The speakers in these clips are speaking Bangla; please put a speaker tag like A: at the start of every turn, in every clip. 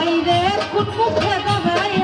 A: ভাই রে কোন মুখে দাঁড়াই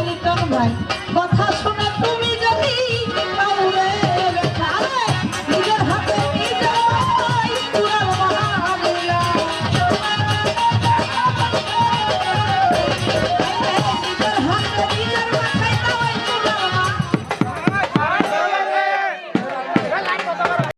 A: খালি তোর ভাই।